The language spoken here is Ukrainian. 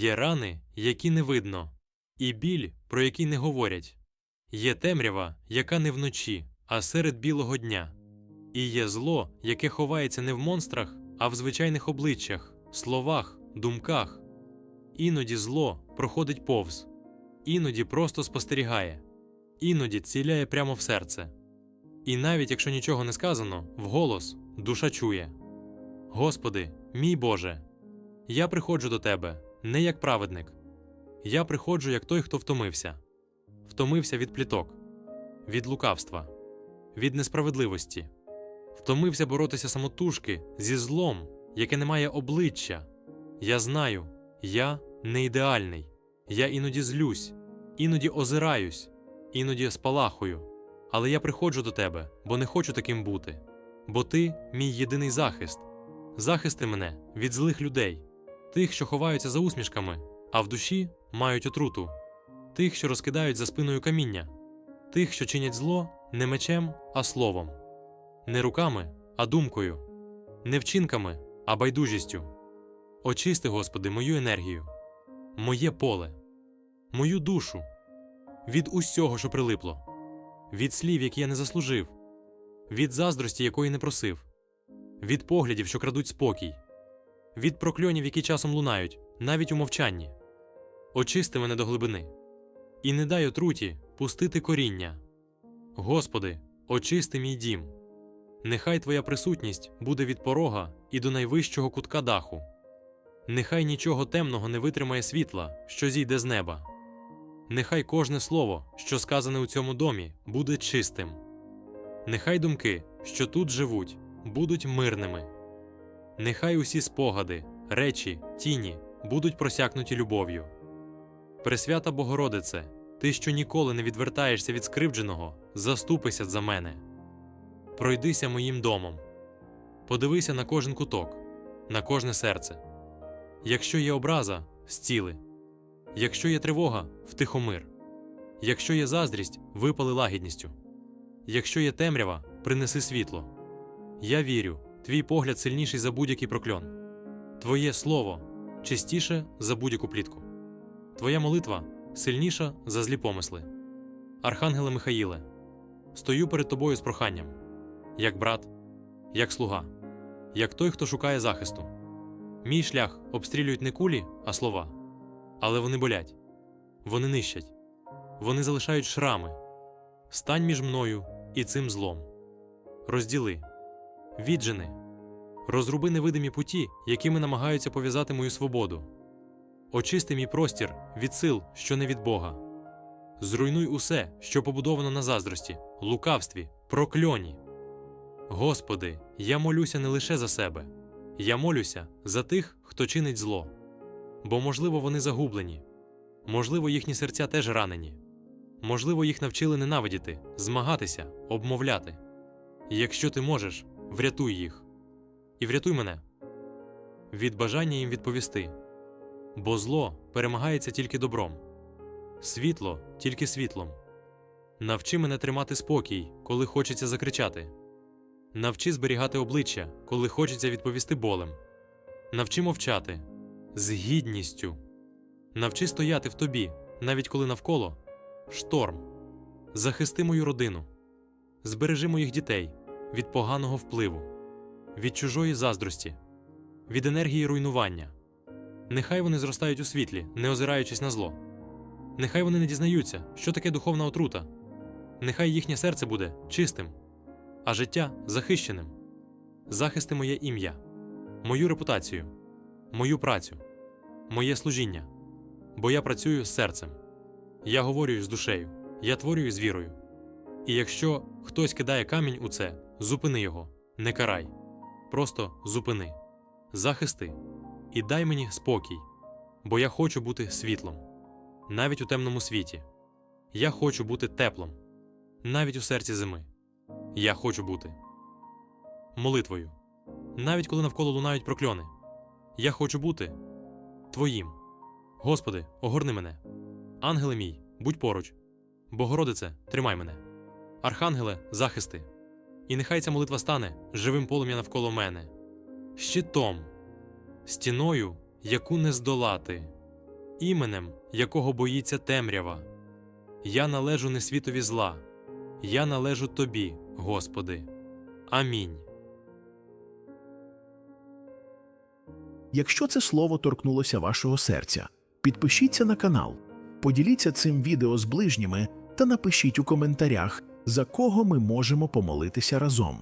Є рани, які не видно, і біль, про який не говорять. Є темрява, яка не вночі, а серед білого дня. І є зло, яке ховається не в монстрах, а в звичайних обличчях, словах, думках. Іноді зло проходить повз, іноді просто спостерігає, іноді ціляє прямо в серце. І навіть якщо нічого не сказано, вголос душа чує: Господи, мій Боже, я приходжу до Тебе не як праведник. Я приходжу як той, хто втомився, втомився від пліток, від лукавства, від несправедливості, втомився боротися самотужки зі злом, яке не має обличчя. Я знаю, я не ідеальний, я іноді злюсь, іноді озираюсь, іноді спалахую. Але я приходжу до тебе, бо не хочу таким бути. Бо ти мій єдиний захист. Захисти мене від злих людей, тих, що ховаються за усмішками, а в душі мають отруту, тих, що розкидають за спиною каміння, тих, що чинять зло не мечем, а словом, не руками, а думкою, не вчинками, а байдужістю. Очисти, Господи, мою енергію, моє поле, мою душу. Від усього, що прилипло, від слів, які я не заслужив, від заздрості, якої не просив, від поглядів, що крадуть спокій, від прокльонів, які часом лунають, навіть у мовчанні. Очисти мене до глибини, і не дай отруті пустити коріння. Господи, очисти мій дім. Нехай Твоя присутність буде від порога і до найвищого кутка даху. Нехай нічого темного не витримає світла, що зійде з неба. Нехай кожне слово, що сказане у цьому домі, буде чистим. Нехай думки, що тут живуть, будуть мирними. Нехай усі спогади, речі, тіні будуть просякнуті любов'ю. Пресвята Богородице, ти, що ніколи не відвертаєшся від скривдженого, заступися за мене. Пройдися моїм домом, подивися на кожен куток, на кожне серце. Якщо є образа, зціли. Якщо є тривога, втихомир. Якщо є заздрість, випали лагідністю. Якщо є темрява, принеси світло. Я вірю, твій погляд сильніший за будь-який прокльон. Твоє слово чистіше за будь-яку плітку. Твоя молитва сильніша за злі помисли. Архангеле Михаїле, стою перед тобою з проханням, як брат, як слуга, як той, хто шукає захисту. Мій шлях обстрілюють не кулі, а слова. Але вони болять, вони нищать, вони залишають шрами. Стань між мною і цим злом. Розділи, віджени, розруби невидимі путі, якими намагаються пов'язати мою свободу. Очисти мій простір від сил, що не від Бога. Зруйнуй усе, що побудовано на заздрості, лукавстві, прокльоні. Господи, я молюся не лише за себе, я молюся за тих, хто чинить зло. Бо, можливо, вони загублені, можливо, їхні серця теж ранені, можливо, їх навчили ненавидіти, змагатися, обмовляти. Якщо ти можеш, врятуй їх і врятуй мене від бажання їм відповісти, бо зло перемагається тільки добром, світло тільки світлом. Навчи мене тримати спокій, коли хочеться закричати. Навчи зберігати обличчя, коли хочеться відповісти болем. Навчи мовчати з гідністю. Навчи стояти в тобі, навіть коли навколо шторм. Захисти мою родину, збережи моїх дітей від поганого впливу, від чужої заздрості, від енергії руйнування. Нехай вони зростають у світлі, не озираючись на зло. Нехай вони не дізнаються, що таке духовна отрута. Нехай їхнє серце буде чистим, а життя захищеним. Захисти моє ім'я, мою репутацію, мою працю, моє служіння. Бо я працюю з серцем, я говорю з душею, я творюю з вірою. І якщо хтось кидає камінь у це, зупини його, не карай. Просто зупини, захисти і дай мені спокій, бо я хочу бути світлом, навіть у темному світі. Я хочу бути теплом, навіть у серці зими. Я хочу бути молитвою, навіть коли навколо лунають прокльони. Я хочу бути Твоїм. Господи, огорни мене. Ангеле мій, будь поруч. Богородице, тримай мене. Архангеле, захисти. І нехай ця молитва стане живим полум'я навколо мене, щитом, стіною, яку не здолати, іменем, якого боїться темрява. Я належу не світові зла, я належу тобі, Господи. Амінь. Якщо це слово торкнулося вашого серця, підпишіться на канал, поділіться цим відео з ближніми та напишіть у коментарях, за кого ми можемо помолитися разом.